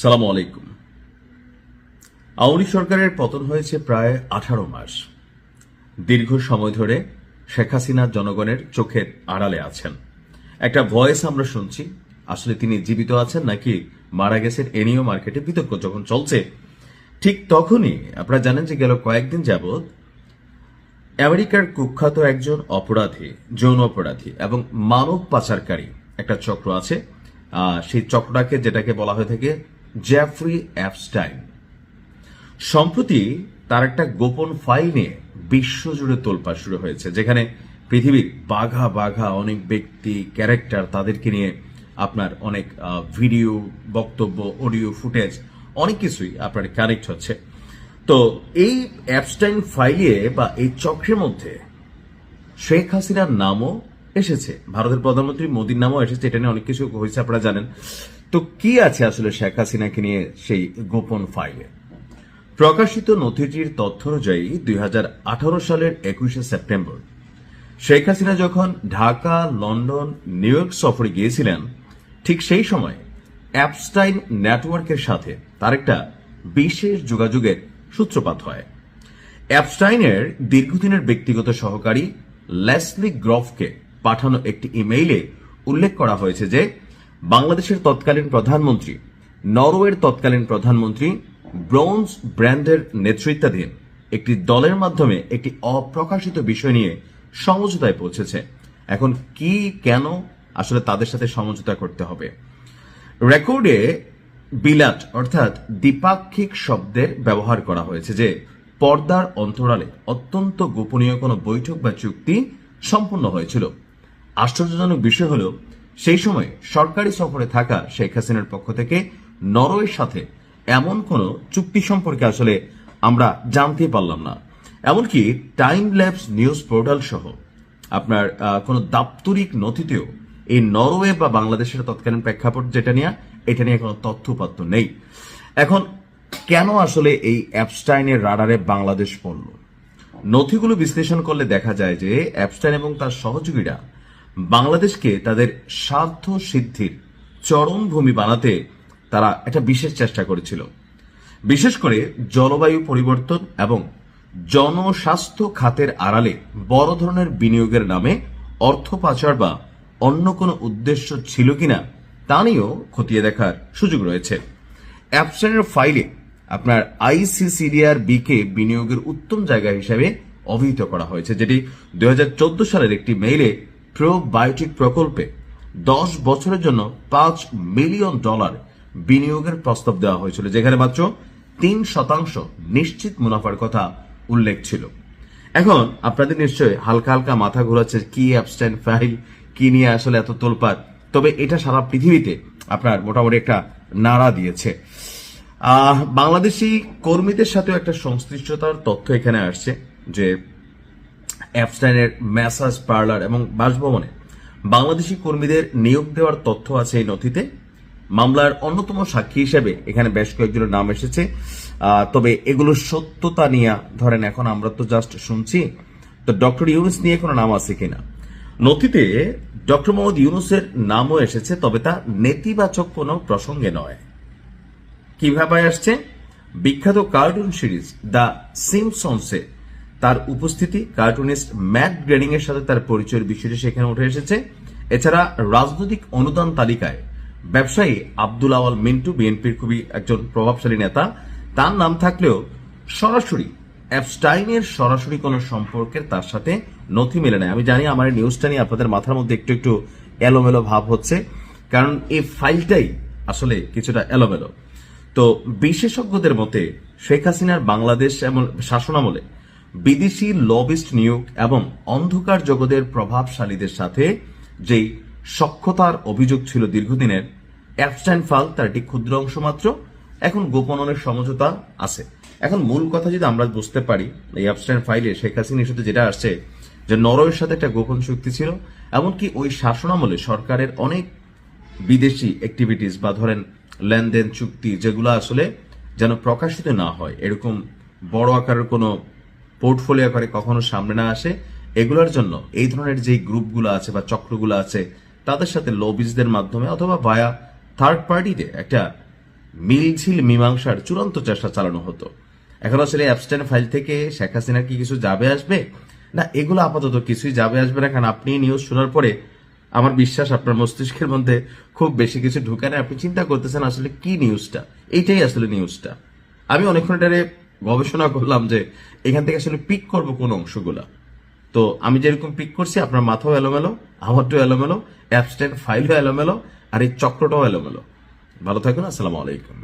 সালাম আলাইকুম। আওয়ামী সরকারের পতন হয়েছে প্রায় আঠারো মাস। দীর্ঘ সময় ধরে শেখ হাসিনা জনগণের চোখের আড়ালে আছেন। একটা ভয়েস আমরা শুনছি, আসলে তিনি জীবিত আছেন নাকি মারা গেছেন এ নিয়েও মার্কেটে বিতর্ক যখন চলছে, ঠিক তখনই আপনারা জানেন যে গেল কয়েকদিন যাবৎ আমেরিকার কুখ্যাত একজন অপরাধী, যৌন অপরাধী এবং মানব পাচারকারী একটা চক্র আছে। সেই চক্রটাকে যেটাকে বলা হয়ে থাকে জ্যাফ্রি অ্যাপস্টাইন সম্প্রতি তার একটা গোপন ফাইল নিয়ে বিশ্বজুড়ে তোলপাড় শুরু হয়েছে, যেখানে পৃথিবীর বাঘা বাঘা অনেক ব্যক্তি ক্যারেক্টার তাদেরকে নিয়ে আপনার অনেক ভিডিও বক্তব্য অডিও ফুটেজ অনেক কিছুই আপনার কানেক্ট হচ্ছে। তো এই অ্যাপস্টাইন ফাইলে বা এই চক্রের মধ্যে শেখ হাসিনার নামও এসেছে। ভারতের প্রধানমন্ত্রী মোদীর নামও এসেছে, এটা নিয়ে অনেক কিছু হয়েছে, আপনারা জানেন। তো কি আছে আসলে শেখ হাসিনাকে নিয়ে সেই গোপন ফাইলে? প্রকাশিত নথিটির তথ্য অনুযায়ী দুই হাজার আঠারো সালের একুশে সেপ্টেম্বর, শেখ হাসিনা যখন ঢাকা, লন্ডন, নিউ ইয়র্ক সফরে গিয়েছিলেন, ঠিক সেই সময় অ্যাপস্টাইন নেটওয়ার্কের সাথে তার একটা বিশেষ যোগাযোগের সূত্রপাত হয়। অ্যাপস্টাইনের দীর্ঘদিনের ব্যক্তিগত সহকারী লেসলি গ্রফকে পাঠানো একটি ইমেইলে উল্লেখ করা হয়েছে যে বাংলাদেশের তৎকালীন প্রধানমন্ত্রী, নরওয়ের তৎকালীন প্রধানমন্ত্রী ব্রোঞ্জ ব্র্যান্ডের নেতৃত্বাধীন একটি দলের মাধ্যমে একটি অপ্রকাশিত বিষয় নিয়ে সমঝোতায় পৌঁছেছে। এখন কি, কেন আসলে তাদের সাথে সমঝোতা করতে হবে? রেকর্ডে বিলাট অর্থাৎ দ্বিপাক্ষিক শব্দের ব্যবহার করা হয়েছে যে পর্দার অন্তরালে অত্যন্ত গোপনীয় কোনো বৈঠক বা চুক্তি সম্পন্ন হয়েছিল। আশ্চর্যজনক বিষয় হল সেই সময় সরকারি সফরে থাকা শেখ হাসিনার পক্ষ থেকে নরওয়ের সাথে এমন কোনো চুক্তি সম্পর্কে আসলে আমরা জানতে পারলাম না। এমনকি টাইম ল্যাবস নিউজ পোর্টাল সহ আপনার কোনো দাপ্তরিক নথিতেও এই নরওয়ে বা বাংলাদেশের তৎকালীন প্রেক্ষাপট যেটা নিয়ে, এটা নিয়ে কোনো তথ্যপাত্র নেই। এখন কেন আসলে এই অ্যাপস্টাইনের রাডারে বাংলাদেশ পড়ল? নথিগুলো বিশ্লেষণ করলে দেখা যায় যে অ্যাপস্টাইন এবং তার সহযোগীরা বাংলাদেশকে তাদের স্বার্থ সিদ্ধির চরম ভূমি বানাতে তারা একটা বিশেষ চেষ্টা করেছিল। বিশেষ করে জলবায়ু পরিবর্তন এবং জনস্বাস্থ্য খাতের আড়ালে বড় ধরনের বিনিয়োগের নামে অর্থ পাচার বা অন্য কোনো উদ্দেশ্য ছিল কিনা তা নিয়েও খতিয়ে দেখার সুযোগ রয়েছে। অ্যাপসেনের ফাইলে আপনার আইসিসিডিআর বিকে বিনিয়োগের উত্তম জায়গা হিসেবে অভিহিত করা হয়েছে, যেটি দুই হাজার চোদ্দ সালের একটি মেইলে প্রোবায়োটিক প্রকল্পে দশ বছরের জন্য পাঁচ মিলিয়ন ডলার বিনিয়োগের প্রস্তাব দেওয়া হয়েছিল, যেখানে মাত্র তিন শতাংশ নিশ্চিত মুনাফার কথা উল্লেখ ছিল। এখন আপনাদের নিশ্চয়ই হালকা হালকা মাথা ঘোরাচ্ছে, কি অ্যাবস্ট্যান্ড ফাইল কি নিয়ে আসলে এত তোলপাত তবে এটা সারা পৃথিবীতে আপনার মোটামুটি একটা নাড়া দিয়েছে। বাংলাদেশি কর্মীদের সাথেও একটা সংশ্লিষ্টতার তথ্য এখানে আসছে যে অ্যাপস্টাইনের ম্যাসাজ পার্লার এবং বাসভবনে বাংলাদেশি কর্মীদের নিয়োগ দেওয়ার তথ্য আছে এই নথিতে। মামলার অন্যতম সাক্ষী হিসেবে এখানে বেশ কয়েকজনের নাম এসেছে। তবে এগুলোর সত্যতা নিয়ে ধরেন এখন আমরা তো জাস্ট শুনছি। তো ডক্টর ইউনুস নিয়ে কোনো নাম আছে কিনা? নথিতে ডক্টর মোহাম্মদ ইউনুসের নামও এসেছে, তবে তা নেতিবাচক কোনো প্রসঙ্গে নয়। কীভাবে আসছে? বিখ্যাত কার্টুন সিরিজ দ্য সিমসনসে তার উপস্থিতি কার্টুনিস্ট ম্যাট গ্রেডিং এর সাথে তার পরিচয়ের বিষয়টি সেখানে উঠে এসেছে। এছাড়া রাজনৈতিক অনুদান তালিকায় ব্যবসায়ী আব্দুল আওয়াল মিন্টু, বিএনপির খুবই একজন প্রভাবশালী নেতা। তার নাম থাকলেও সরাসরি অ্যাপস্টাইনের সরাসরি কোনো সম্পর্কের তার সাথে নথি মেলে নেয় আমি জানি আমার নিউজটা নিয়ে আপনাদের মাথার মধ্যে একটু একটু এলোমেলো ভাব হচ্ছে, কারণ এই ফাইলটাই আসলে কিছুটা এলোমেলো। তো বিশেষজ্ঞদের মতে শেখ হাসিনার বাংলাদেশ এমন শাসনামলে বিদেশি লবিস্ট নিয়োগ এবং অন্ধকার জগতের প্রভাবশালীদের সাথে যেই সক্ষতার অভিযোগ ছিল দীর্ঘদিনের, অ্যাপস্টাইন ফাল তার একটি ক্ষুদ্র অংশ মাত্র, এখন গোপননের সমঝোতা আছে। এখন মূল কথা যদি আমরা বুঝতে পারি, এই অ্যাপস্টাইন ফাইলে শেখ হাসিনার সাথে যেটা আসছে, যে নরওয়ের সাথে একটা গোপন চুক্তি ছিল, এমনকি ওই শাসনামলে সরকারের অনেক বিদেশি অ্যাক্টিভিটিস বা ধরেন লেনদেন চুক্তি যেগুলো আসলে যেন প্রকাশিত না হয়, এরকম বড় আকারের কোনো পোর্টফোলিও করে কখনো সামনে না আসে। এগুলোর জন্য এই ধরনের যে গ্রুপগুলো আছে বা চক্রগুলো আছে, তাদের সাথে লবিজদের মাধ্যমে অথবা ভায়া থার্ড পার্টিতে একটা মিলঝিল মীমাংসার চূড়ান্ত চেষ্টা চালানো হতো। এখন আসলে অ্যাবস্টেন ফাইল থেকে শেখ হাসিনার কি কিছু যাবে আসবে? না, এগুলো আপাতত কিছুই যাবে আসবে না, কারণ আপনি নিউজ শোনার পরে আমার বিশ্বাস আপনার মস্তিষ্কের মধ্যে খুব বেশি কিছু ঢুকে না। আপনি চিন্তা করতেছেন আসলে কি নিউজটা এইটাই আসলে নিউজটা আমি অনেকক্ষণ এটারে গবেষণা করলাম যে এখান থেকে আসলে পিক করব কোন অংশগুলা। তো আমি যেরকম পিক করছি, আপনার মাথাও এলোমেলো, আমারটাও এলোমেলো অ্যাবস্ট্যান্ট ফাইলও এলোমেলো, আর এই চক্রটাও এলোমেলো। ভালো থাকুন, আসসালামু আলাইকুম।